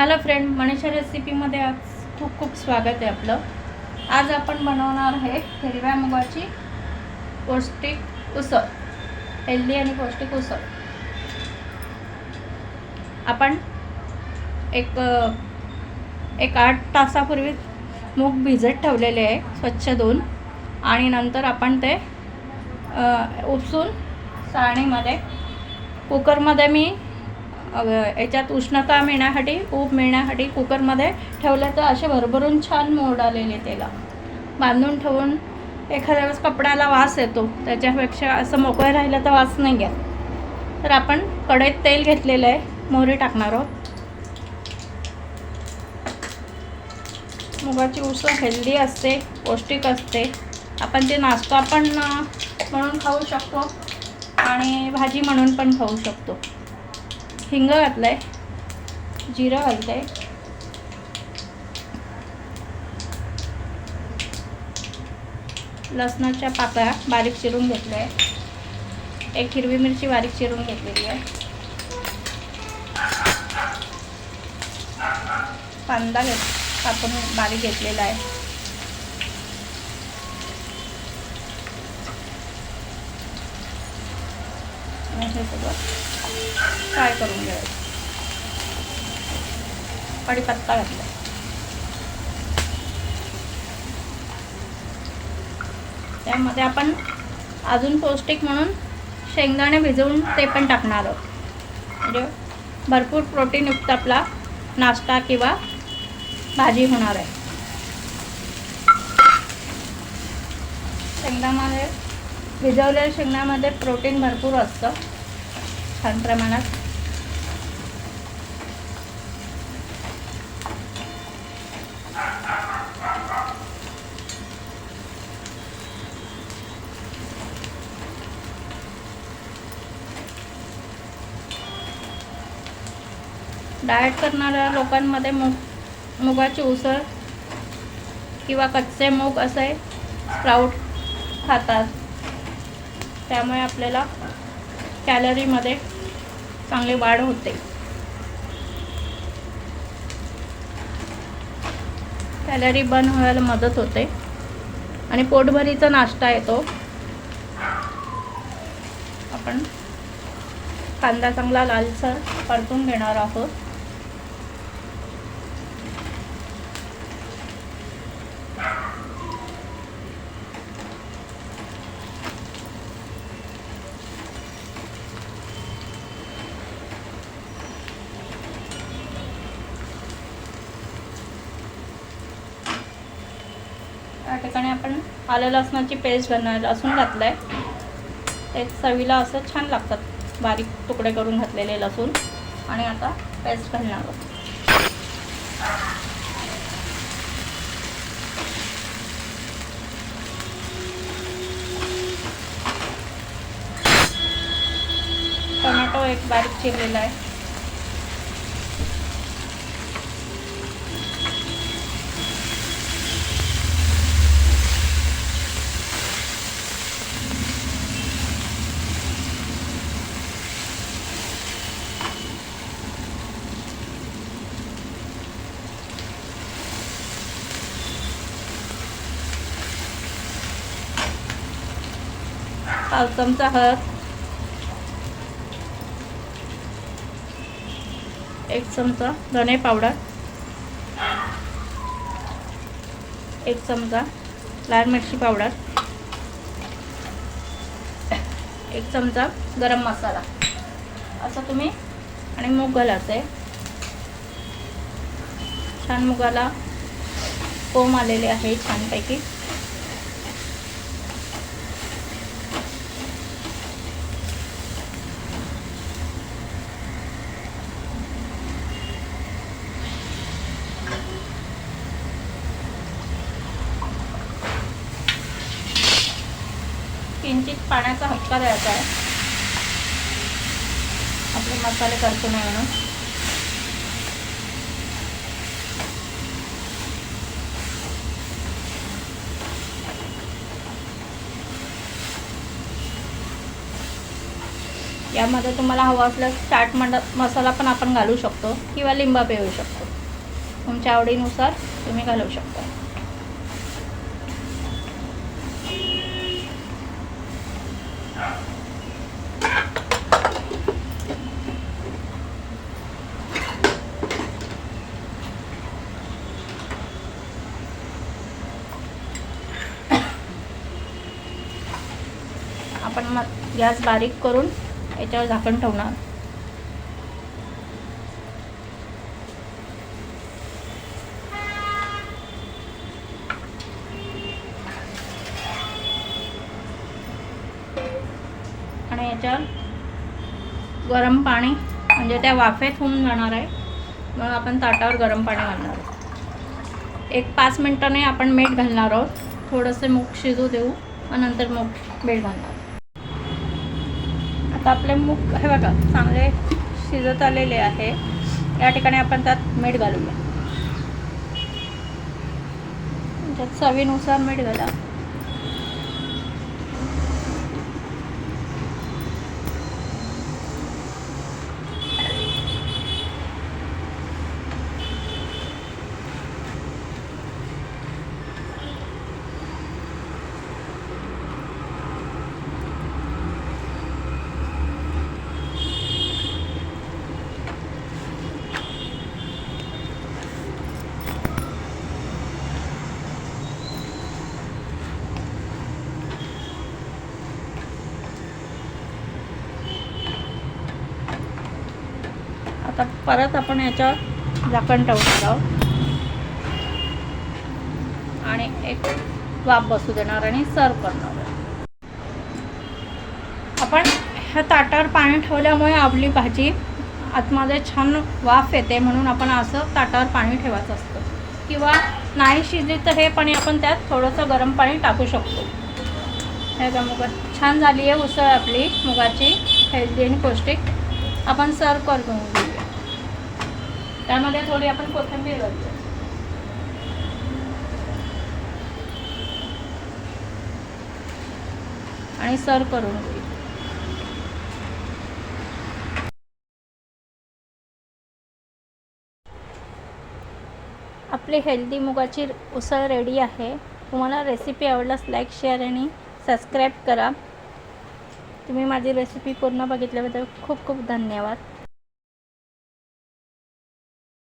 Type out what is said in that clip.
Hello friend Manisha रेसिपीमध्ये आज खूप खूप स्वागत आहे आपलं. आज आपण बनवणार आहे हिरव्या मुगाची पौष्टिक उसळ. हेल्दी आणि पौष्टिक उसळ. आपण एक एक आठ तासापूर्वी मूग भिजत ठेवलेले आहे स्वच्छ धुवून. आणि नंतर आपण ते उपसून चाळणीमध्ये कुकरमध्ये मी याच्यात उष्णता मिळण्यासाठी ऊब मिळण्यासाठी कुकरमध्ये ठेवलं तर असे भरभरून छान मोड आलेले त्याला. बांधून ठेवून एखाद्या वेळेस कपड्याला वास येतो. त्याच्यापेक्षा असं मोकळं राहिलं तर वास नाही घेत तर आपण कढईत तेल घेतलेलं आहे. मोहरी टाकणार आहोत. मुगाची उसळ हेल्दी असते पौष्टिक असते. आपण ते नाश्ता पण म्हणून खाऊ शकतो आणि भाजी म्हणून पण खाऊ शकतो. हिंग घातलं आहे जिरं घालतं आहे लसणाच्या पाकळ्या बारीक चिरून घेतल्या. आहे एक हिरवी मिरची बारीक चिरून घेतलेली आहे. कांदा घेत कापून बारीक घेतलेला आहे. हे सगळं फ्राय करून घ्यायचं? कढीपत्ता घातला. त्यामध्ये आपण अजून पौष्टिक म्हणून शेंगदाणे भिजवून ते पण टाकणार आहोत. म्हणजे भरपूर प्रोटीनयुक्त आपला नाश्ता किंवा भाजी होणार आहे. शेंगदामध्ये भिजवलेल्या शेंगदामध्ये प्रोटीन भरपूर असतं. छान प्रमाणात. डाएट करणाऱ्या लोकांमध्ये मूग मुगाची उसळ किंवा कच्चे मूग असे स्प्राऊट खातात. त्यामुळे आपल्याला कॅलरीमध्ये चांगली वाढ होते. कॅलरी बर्न व्हायला मदत होते. आणि पोटभरीचा नाश्ता येतो. आपण कांदा चांगला लालसर परतून घेणार आहोत. ठिकाणी आपण आलं लसणाची पेस्ट घालणार लसूण घातलं आहे ते चवीला असं छान लागतात. बारीक तुकडे करून घातलेले लसूण. आणि आता पेस्ट घालणार आहोत. टोमॅटो एक बारीक चिरलेला आहे. पाव चमचा हळद. एक चमचा धने पावडर. एक चमचा लाल मिरची पावडर. एक चमचा गरम मसाला. असं तुम्ही आणि मूग घालायचं आहे छान मुगाला कोंब आलेले आहे छानपैकी. किंचित पाण्याचा हक्का द्यायचा आहे. आपले मसाले करतो नाही म्हणून. यामध्ये तुम्हाला हवा असल्यास चाट मंड मसाला पण आपण घालू शकतो किंवा लिंबा पिळू शकतो. तुमच्या आवडीनुसार तुम्ही घालू शकता. आपण मग गॅस बारीक करून याच्यावर झाकण ठेवणार. आणि याच्यावर गरम पाणी म्हणजे त्या वाफेत होऊन जाणार आहे. मग आपण ताटावर गरम पाणी घालणार आहोत. एक पाच मिनटाने आपण मीठ घालणार आहोत. थोडंसं मूग शिजू देऊ आणि नंतर मूग मीठ घालणार आता आपले मूग हे बघा चांगले शिजत आलेले आहे. या ठिकाणी आपण त्यात मीठ घालूया त्यात चवीनुसार मीठ घाला. आता परत आपण याच्यावर झाकण ठेवणार आहोत. आणि एक वाफ बसू देणार आणि सर्व करणार आपण ह्या ताटावर पाणी ठेवल्यामुळे आपली भाजी आतमध्ये छान वाफ येते म्हणून आपण असं ताटावर पाणी ठेवायचं असतं. किंवा नाही शिजली तर हे पाणी आपण त्यात थोडंसं गरम पाणी टाकू शकतो. हे का मुग छान झाली आहे उसळ आपली मुगाची हेल्दी आणि पौष्टिक. आपण सर्व करून घेऊ. त्यामध्ये थोडी आपण कोथिंबीर घालतो. आणि सर्व करून आपली हेल्दी मुगाची उसळ रेडी आहे. तुम्हाला रेसिपी आवडल्यास लाईक शेअर आणि सबस्क्राईब करा. तुम्ही माझी रेसिपी पूर्ण बघितल्याबद्दल खूप खूप धन्यवाद.